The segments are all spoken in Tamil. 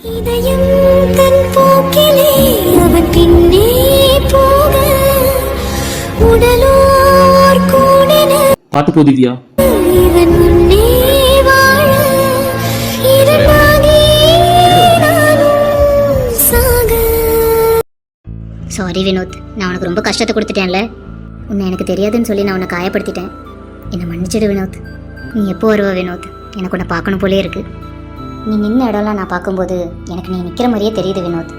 இதயம் தன் போக்கிலே அவன் பின்னே போக உடலோர் கூடன பார்த்து போ திவ்யா. இவன் முன்னே வாழ இரண்டாகி நானும் சாக. சாரி வினோத் நான் உனக்கு ரொம்ப கஷ்டத்தை கொடுத்துட்டேன்ல. உன்னை எனக்கு தெரியாதுன்னு சொல்லி நான் உன்னை காயப்படுத்திட்டேன். என்னை மன்னிச்சிடு வினோத். நீ எப்போ வருவ வினோத்? எனக்கு உன்னை பார்க்கணும் போலே இருக்கு. நீ நின்ன இடம்லாம் நான் பார்க்கும்போது எனக்கு நீ நிற்கிற மாதிரியே தெரியுது வினோத்.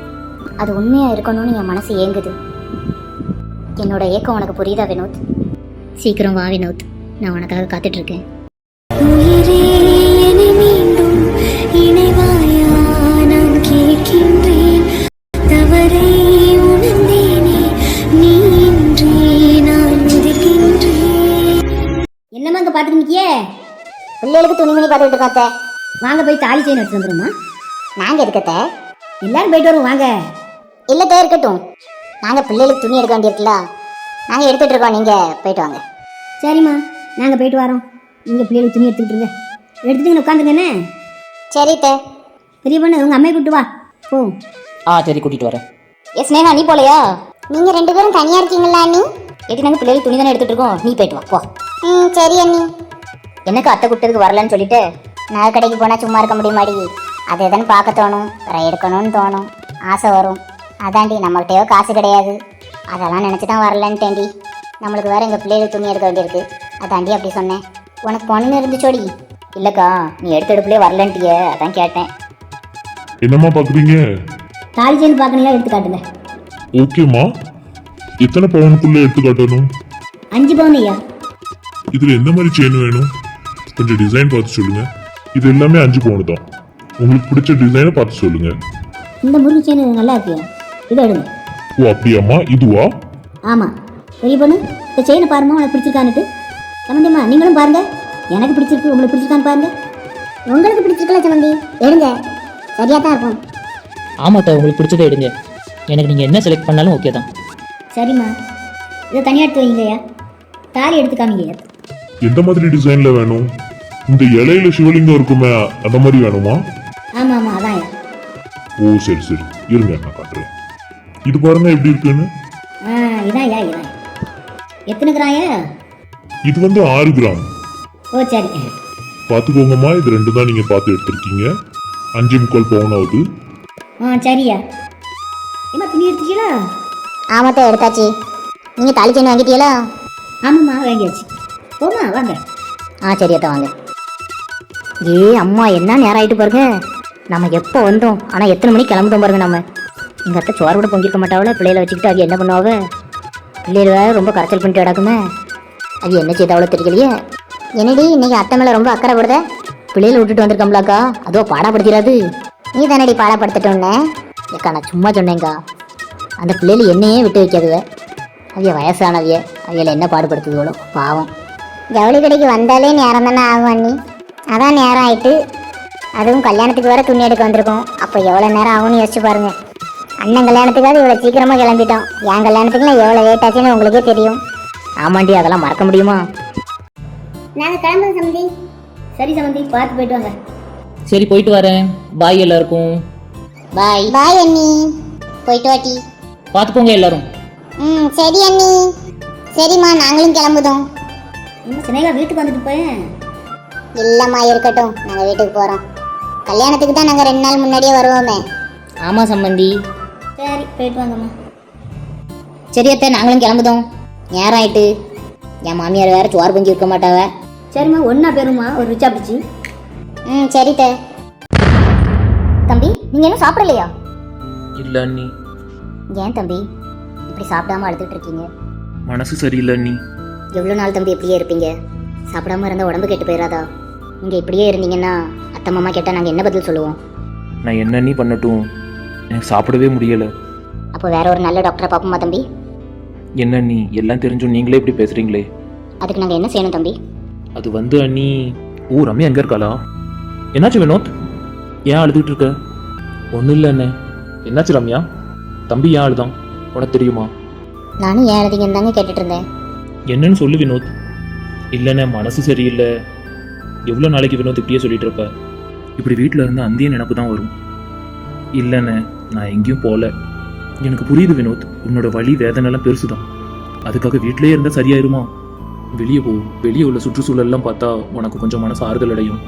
அது உண்மையாக இருக்கணும்னு என் மனசு ஏங்குது. என்னோட ஏக்கம் உனக்கு புரியுதா வினோத்? சீக்கிரம் வா வினோத். நான் உனக்காக காத்துட்ருக்கேன். உயிரே என்னை மீண்டும் இணைவாயா? நான் கேட்கின்றேன். தவறை உணர்ந்தேனே நீ இன்றி நான் உதிர்கின்றேன். என்னம்மா அங்கே பார்த்துட்டு நிற்கியே பிள்ளைகளுக்கு துணிமணி பார்த்துட்டு இருக்காத்த வாங்க போய் தாலி செயின் எடுத்து வந்துருமா? நாங்கள் எடுக்கத்த எல்லாரும் போயிட்டு வருவோம் வாங்க. இல்லத்தே இருக்கட்டும். நாங்கள் பிள்ளைகளுக்கு துணி எடுக்க வேண்டியிருக்குல்ல. நாங்கள் எடுத்துட்டு இருக்கோம் நீங்கள் போயிட்டு வாங்க. சரிம்மா நாங்கள் போயிட்டு வரோம். நீங்கள் பிள்ளைகளுக்கு துணி எடுத்துக்கிட்டு இருங்க. எடுத்துட்டு உட்காந்துங்க என்ன? சரி தே பெரிய பொண்ணு உங்கள் அம்மையை கூப்பிட்டு வா. போ. ஆ சரி கூட்டிட்டு வரேன். ஏ ஸ்னேகா நீ போலையா? நீங்கள் ரெண்டு பேரும் தனியாக இருக்கீங்களா அண்ணி? எது நாங்கள் பிள்ளைகளுக்கு துணி தானே எடுத்துட்டு இருக்கோம்? நீ போயிட்டு வா போ. ம் சரி அண்ணி. எனக்கு அத்தை கூட்டத்துக்கு வரலன்னு சொல்லிட்டு? நகை கடைக்கு போனால் சும்மா இருக்க முடியுமாடி? அது எதுன்னு பார்க்க தோணும். வேற எடுக்கணும்னு தோணும். ஆசை வரும். அதாண்டி நம்மள்கிட்டயோ காசு கிடையாது. அதெல்லாம் நினச்சி தான் வரலன்ட்டேன்டி. நம்மளுக்கு வேற எங்கள் பிள்ளைகளுக்கு துணி எடுக்க வேண்டியிருக்கு. அதாண்டி அப்படி சொன்னேன். உனக்கு பொண்ணு இருந்துச்சோடி. இல்லைக்கா நீ எடுத்த எடுப்புலேயே வரலன்ட்டியே. அதான் கேட்டேன். என்னம்மா பாக்குறீங்க? தாலி செயின் பார்க்கணும் எடுத்து காட்டுங்க. ஓகேம்மா. எத்தனை பவுனுக்குள்ள எடுத்து காட்டணும்? அஞ்சு பவுன் ஐயா. இதுல எந்த மாதிரி செயின் வேணும்? கொஞ்சம் டிசைன் பார்த்து சொல்லுங்க. இது எல்லாமே அஞ்சு பவுன் தான். உங்களுக்கு பிடிச்ச டிசைனை பார்த்து சொல்லுங்க. இந்த முருங்கை செயின் நல்லா இருக்கியா இதை எடுங்க. ஓ அப்படியாம்மா? இதுவா? ஆமாம் பெரிய பொண்ணு இந்த செயினை பாருமா உனக்கு பிடிச்சிருக்கான்னுட்டு. சம்மந்தியம்மா நீங்களும் பாருங்க. எனக்கு பிடிச்சிருக்கு உங்களுக்கு பிடிச்சிருக்கான்னு பாருங்க. உங்களுக்கு பிடிச்சிருக்கல சம்மந்தி எடுங்க. சரியா தான் இருக்கும். ஆமாத்தா உங்களுக்கு பிடிச்சதை எடுங்க. எனக்கு நீங்கள் என்ன செலக்ட் பண்ணாலும் ஓகே தான். சரிம்மா. இதை தனியாக எடுத்து வைங்கய்யா தாலி எடுத்து காமிங்கய்யா எந்த மாதிரி டிசைன்ல வேணும்? இந்த இலையில சிவலிங்கம் இருக்குமே அந்த மாதிரி வேணுமா? அதான். ஐயா ஓ சரி சரி. இருங்க நான் காட்டுறேன் இது பாருங்க எப்படி இருக்குன்னு. ஆ இதான் ஐயா இதான். எத்தனை கிராயா இது வந்து ஆறு கிராம். ஓ சரி. பார்த்துக்கோங்கம்மா இது ரெண்டு தான் நீங்க பார்த்து எடுத்திருக்கீங்க. அஞ்சு முக்கால் பவுன் ஆகுது. ஆ சரியா. ஏம்மா துணி எடுத்துச்சீங்களா ஆமாத்தா எடுத்தாச்சு. நீங்கள் தாலி செயின் வாங்கிட்டீங்களா? ஆமாம்மா வாங்கியாச்சு. போமா வாங்க. ஆ சரியாத்தா வாங்க. ஏ அம்மா என்ன நேரம் ஆயிட்டு பாருங்க. நம்ம எப்போ வந்தோம்? ஆனால் எத்தனை மணிக்கு கிளம்புதோம் பாருங்க நம்ம. எங்கள் அத்தை சோறு கூட பொங்கிக்க மாட்டாவில் பிள்ளையில வச்சுக்கிட்டு அது என்ன பண்ணுவாவ பிள்ளைகள் ரொம்ப கரைச்சல் பண்ணிட்டு கிடக்குமே. அது என்ன செய்த அவ்வளோ தெரியலையே. என்னடி இன்னைக்கு அத்தை மேலே ரொம்ப அக்கறை படுத? பிள்ளையில விட்டுட்டு வந்திருக்கோம்லாக்கா. அதோ பாடப்படுத்திடாது. நீ தானடி பாடப்படுத்திட்டோன்னே? ஏக்கா நான் சும்மா சொன்னேங்க்கா அந்த பிள்ளையில என்னையே விட்டு வைக்காதுவ அவைய வயசானவிய அவையில என்ன பாடுபடுத்துதுவளோ பாவம். ஜவுளி கடைக்கு வந்தாலே நேரம் தானே ஆகும் அண்ணி. அதான் நேரம் ஆயிட்டு. அதுவும் கல்யாணத்துக்கு வேற துணி எடுக்க வந்திருக்கோம். அப்போ எவ்வளோ நேரம் ஆகும்னு யோசிச்சு பாருங்க. அண்ணன் கல்யாணத்துக்காவது இவ்வளோ சீக்கிரமாக கிளம்பிட்டோம் என் கல்யாணத்துக்குலாம் எவ்வளோ லேட் ஆச்சுன்னு உங்களுக்கே தெரியும். ஆமாண்டி அதெல்லாம் மறக்க முடியுமா? நாங்கள் கிளம்புறோம் சம்பந்தி சரி சமந்தி பார்த்து போயிட்டு வாங்க. சரி போயிட்டு வரேன். பாய் எல்லாருக்கும். பாய் பாய் அண்ணி. போயிட்டு வாட்டி பார்த்து போங்க எல்லாரும். ம் சரி அண்ணி. சரிம்மா நாங்களும் கிளம்புதோம். இன்னும் சினேகா வீட்டுக்கு வந்துட்டு போயேன். இல்லைம்மா இருக்கட்டும். நாங்கள் வீட்டுக்கு போகிறோம் கல்யாணத்துக்கு தான் நாங்கள் ரெண்டு நாள் முன்னாடியே வருவோமே. ஆமா சம்பந்தி. சரி போயிட்டு வாங்கம்மா. சரி அத்தை நாங்களும் கிளம்புதோம். நேரம் ஆயிட்டு. என் மாமியார் வேற சோறு பொங்கி இருக்க மாட்டாவ சரிம்மா ஒன்றா பேருமா ஒரு ரிச்சா பிடிச்சி ம் சரி தே தம்பி நீங்க இன்னும் சாப்பிடலையா? இல்லை அண்ணி. ஏன் தம்பி? இப்படி சாப்பிடாம அழுதுட்டு இருக்கீங்க. மனசு சரியில்லை அண்ணி. எவ்வளோ நாள் தம்பி இப்படியே இருப்பீங்க? சாப்பிடாம இருந்தா உடம்பு கெட்டு போயிடாதா நீங்க இப்படியே இருந்தீங்கன்னா அத்தை மாமா கேட்டா நாங்க என்ன பதில் சொல்லுவோம்? நான் என்ன அண்ணி பண்ணட்டும்? எனக்கு சாப்பிடவே முடியலை. அப்போ வேற ஒரு நல்ல டாக்டரை பார்ப்போமா தம்பி? என்ன அண்ணி எல்லாம் தெரிஞ்சும் நீங்களே இப்படி பேசுகிறீங்களே அதுக்கு நாங்க என்ன செய்யணும் தம்பி? அது வந்து அண்ணி ஓ ரம்யா எங்கே இருக்காளா? என்னாச்சு வினோத்? ஏன் அழுதுகிட்டு இருக்க? ஒன்றும் இல்லை அண்ணே. என்னாச்சு ரம்யா? தம்பி ஏன் அழுதான்? உனக்கு தெரியுமா? நானும் ஏன் எழுதிங்கன்னு தாங்க கேட்டுட்டு இருந்தேன். என்னன்னு சொல்லு வினோத். இல்லைண்ணே மனசு சரியில்லை. எவ்வளோ நாளைக்கு வினோத் இப்படியே சொல்லிட்டு இருப்ப? இப்படி வீட்டில் இருந்து அந்திய நினப்பு தான் வரும். இல்லைண்ணே நான் எங்கேயும் போகல எனக்கு புரியுது வினோத் உன்னோட வழி வேதனைலாம் பெருசு தான் அதுக்காக வீட்டிலேயே இருந்தால் சரியாயிருமா? வெளியே போ. வெளியே உள்ள சுற்றுச்சூழல்லாம் பார்த்தா உனக்கு கொஞ்சம் மனசு ஆறுதல் அடையும்.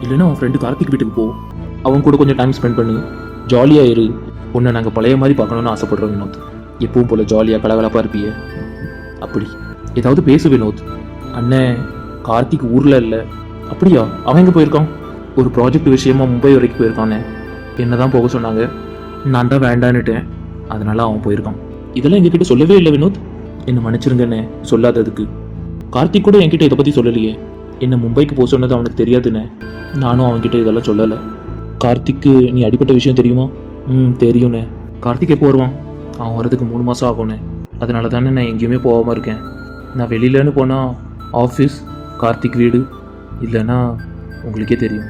இல்லைன்னா உன் ஃப்ரெண்டு கார்த்திக் வீட்டுக்கு போ. அவன் கூட கொஞ்சம் டைம் ஸ்பெண்ட் பண்ணு. ஜாலியாக இரு. உன்னை நாங்கள் பழைய மாதிரி பார்க்கணும்னு ஆசைப்படுறோம் வினோத். எப்பவும் போல ஜாலியாக கலகலப்பாக இருப்பிய. அப்படி. ஏதாவது பேசு வினோத். அண்ணே கார்த்திக் ஊரில் இல்லை. அப்படியா? அவன் எங்கே போயிருக்கான்? ஒரு ப்ராஜெக்ட் விஷயமா மும்பை வரைக்கும் போயிருக்கானே. என்ன தான் போக சொன்னாங்க? நான் தான் வேண்டான்னுட்டேன். அதனால அவன் போயிருக்கான். இதெல்லாம் எங்ககிட்ட சொல்லவே இல்லை வினோத். என்ன மன்னிச்சிருங்கண்ணே சொல்லாததுக்கு. கார்த்திக் கூட என்கிட்ட இதை பற்றி சொல்லலையே. என்ன மும்பைக்கு போக சொன்னது அவனுக்கு தெரியாதுண்ணே. நானும் அவன்கிட்ட இதெல்லாம் சொல்லலை. கார்த்திக்கு நீ அடிப்பட்ட விஷயம் தெரியுமா? ம் தெரியும்ண்ணே. கார்த்திக் எப்போ வருவான்? அவன் வரதுக்கு மூணு மாதம் ஆகும்ண்ணே. அதனால தானே நான் எங்கேயுமே போகாமல் இருக்கேன். நான் வெளியிலன்னு போனால் ஆஃபீஸ் கார்த்திக் வீடு இல்லைன்னா உங்களுக்கே தெரியும்.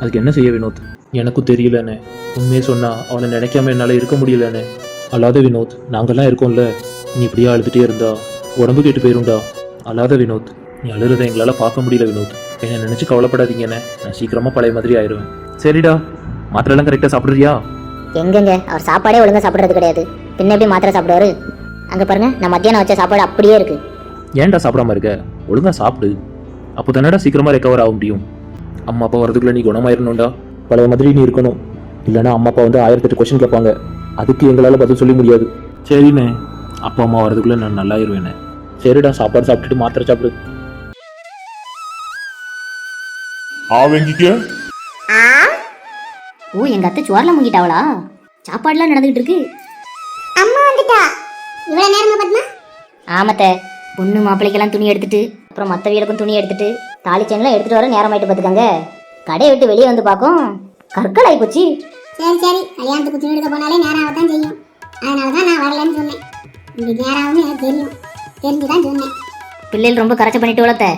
அதுக்கு என்ன செய்ய வினோத்? எனக்கும் தெரியலண்ணே. உண்மையை சொன்னா அவனை நினைக்காம என்னால் இருக்க முடியலண்ணே. அல்லாத வினோத் நாங்கெல்லாம் இருக்கோம்ல. நீ இப்படியே அழுதுகிட்டே இருந்தா? உடம்பு கெட்டு போயிரும்டா அல்லாத வினோத் நீ அழுறதை எங்களால் பார்க்க முடியல வினோத். என்னை நினச்சி கவலைப்படாதீங்கண்ணே. நான் சீக்கிரமாக பழைய மாதிரி ஆயிடுவேன். சரிடா. மாத்திரைலாம் கரெக்டாக சாப்பிட்றியா? எங்கெங்க? அவர் சாப்பாடே ஒழுங்கா சாப்பிட்றது கிடையாது. பின்ன எப்படி மாத்திரை சாப்பிடுவாரு? அங்க பாருங்க நான் மத்தியானம் வச்ச சாப்பாடு அப்படியே இருக்கு. ஏன்டா சாப்பிடாம இருக்க? ஒழுங்கா சாப்பிடு. அப்போ தானடா சீக்கிரமா ரெக்கவர் ஆக முடியும். அம்மா அப்பா வரதுக்குள்ள நீ குணமாயிரணும்டா. பழைய மாதிரி நீ இருக்கணும். இல்லைன்னா அம்மா அப்பா வந்து ஆயிரத்தெட்டு கொஸ்டின் கேட்பாங்க. அதுக்கு எங்களால் பதில் சொல்ல முடியாது. சரிண்ணே. அப்பா அம்மா வரதுக்குள்ள நான் நல்லாயிருவேண்ணே. சரிடா சாப்பாடு சாப்பிட்டுட்டு மாத்திரை சாப்பிடு. ஆ வெங்கிக்க. ஓ எங்க அத்தை சுவாரில் முங்கிட்டாவளா? சாப்பாடுலாம் நடந்துகிட்டு இருக்கு. அம்மா வந்துட்டா. இவ்வளவு நேரமா பத்மா? ஆமத்த. பொண்ணு மாப்பிள்ளைக்கெல்லாம் துணி எடுத்துட்டு அப்புறம் மற்ற வீடுக்கும் துணி எடுத்துட்டு தாலி செயின்லாம் எடுத்துட்டு வர நேரம் ஆயிட்டு பார்த்துக்கங்க கடையை விட்டு வெளியே வந்து பார்க்கும். கற்கள் ஆகி போச்சு. சரி சரி. கல்யாணத்துக்கு துணி எடுக்க போனாலே நேரம் ஆகத்தான் செய்யும். அதனால தான் நான் வரலன்னு சொன்னேன். நேரம் ஆகும்னு எனக்கு தெரியும். தெரிஞ்சு தான் சொன்னேன். பிள்ளைகள் ரொம்ப கரைச்ச பண்ணிட்டு வளர்த்த.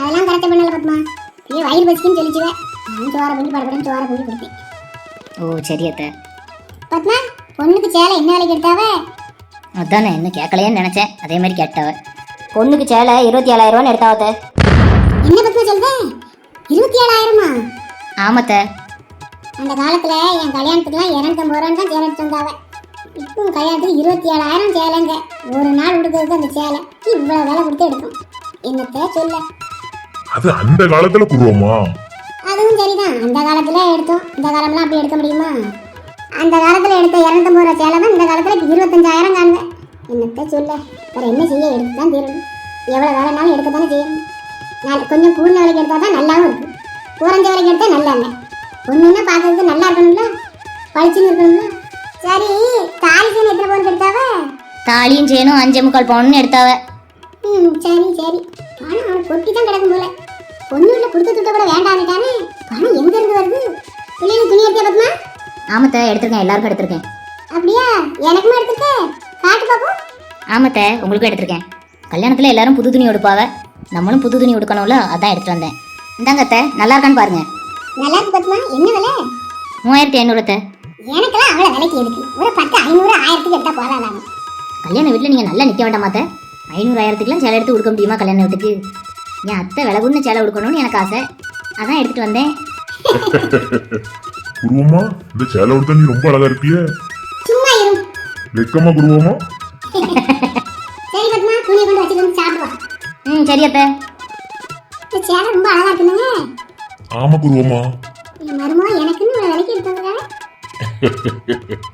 அதெல்லாம் கரெக்டாக பண்ணல பத்மா. நீ வயிறு பசிக்குன்னு சொல்லிச்சுவேன் நான் சோற பண்ணி படப்படன்னு சோற பண்ணி கொடுத்தேன் ஓ சரி அத்தை. பத்மா பொண்ணுக்கு சேலை என்ன விலைக்கு எடுத்தாவே? அதானே இன்னும் கேட்கலையேன்னு நினைச்சேன். அதே மாதிரி கேட்டவ. பொண்ணுக்கு சேலை இருபத்தி ஏழாயிரம் ரூபான்னு எடுத்தாவத்த என்ன பத்மா சொல்றேன் இருபத்தி ஏழாயிரமா? ஆமத்த. அந்த காலத்துல என் கல்யாணத்துக்குலாம் இரநூத்தம்பது ரூபான்னு தான் சேலை எடுத்து வந்தாவ. இப்போ கல்யாணத்துக்கு இருபத்தி ஏழாயிரம் சேலைங்க. ஒரு நாள் உடுக்கிறதுக்கு அந்த சேலை. இவ்வளோ விலை கொடுத்து எடுக்கும் என்னத்த சொல்ல? அது அந்த காலத்துல குருவமா அதுவும் சரிதான். அந்த காலத்துல எடுத்தோம். இந்த காலம்லாம் அப்படி எடுக்க முடியுமா? அந்த காலத்துல எடுத்த இரநூத்தம்பது ரூபா சேலை தான் இந்த காலத்துல இப்ப இருபத்தஞ்சாயிரம் காணுங்க. என்னத்த சொல்ல? வேற என்ன செய்ய? எடுத்து தான் தீரணும். எவ்வளோ வேலைனாலும் எடுக்க தானே செய்யணும். நான் கொஞ்சம் கூடின விலைக்கு எடுத்தா தான் நல்லாவும் இருக்கும். குறைஞ்ச விலைக்கு எடுத்தா நல்லா இல்லை. ஒன்றுன்னா பார்க்கறதுக்கு நல்லா இருக்கணும்ல? பளிச்சுன்னு இருக்கணும்ல? சரி தாலி சேனை எத்தனை பவுன் எடுத்தாவ? தாலியும் செய்யணும் அஞ்சே முக்கால் பவுன்னு எடுத்தாவ. ம் சரி சரி. பணம் அவனுக்கு கொட்டி தான் கிடக்கும் போல. பொண்ணு வீட்டில் கொடுத்து துட்ட கூட வேண்டான்னுட்டானே. பணம் எங்க இருந்து வருது? பிள்ளைங்க துணி எடுத்தியா பத்மா? ஆமத்த எடுத்திருக்கேன். எல்லாருக்கும் எடுத்திருக்கேன். அப்படியா? எனக்குமா எடுத்துக்க காட்டு பாப்போம்? ஆமத்த உங்களுக்கும் எடுத்திருக்கேன். கல்யாணத்துல எல்லாரும் புது துணி உடுப்பாவ? நம்மளும் புது துணி உடுக்கணும்ல அதான் எடுத்துட்டு வந்தேன். இந்தாங்க அத்தை நல்லா இருக்கான்னு பாருங்க. நல்லா இருக்கு பத்மா என்ன விலை? மூவாயிரத்தி ஐநூறுத்த எனக்கெல்லாம் அவ்வளோ விலைக்கு எதுக்கு? ஒரு பத்து ஐநூறு ஆயிரத்துக்கு எடுத்தா போதாதாங்க கல்யாண வீட்டில் நீங்கள் நல்லா நிற்க வேண்டாமா அத்தை? ஐநூறு ஆயிரத்துக்குலாம் சேலை எடுத்து கொடுக்க முடியுமா கல்யாண வீட்டுக்கு என் அத்தை விலகுன்னு சேலை கொடுக்கணும்னு எனக்கு ஆசை. அதான் எடுத்துட்டு வந்தேன். குருவமா இந்த சேலை உடுத்த நீ ரொம்ப அழகா இருப்பியே வெக்கமா குருவமா? சரி பத்மா துணியை கொண்டு வச்சுட்டு வந்து சாப்பிடுவா. ம் சரி அத்தை இந்த சேலை ரொம்ப அழகா இருக்குங்க ஆமா குருவமா. என் மருமக எனக்குன்னு இவ்வளோ விலைக்கு எடுத்து வந்துருக்காங்க.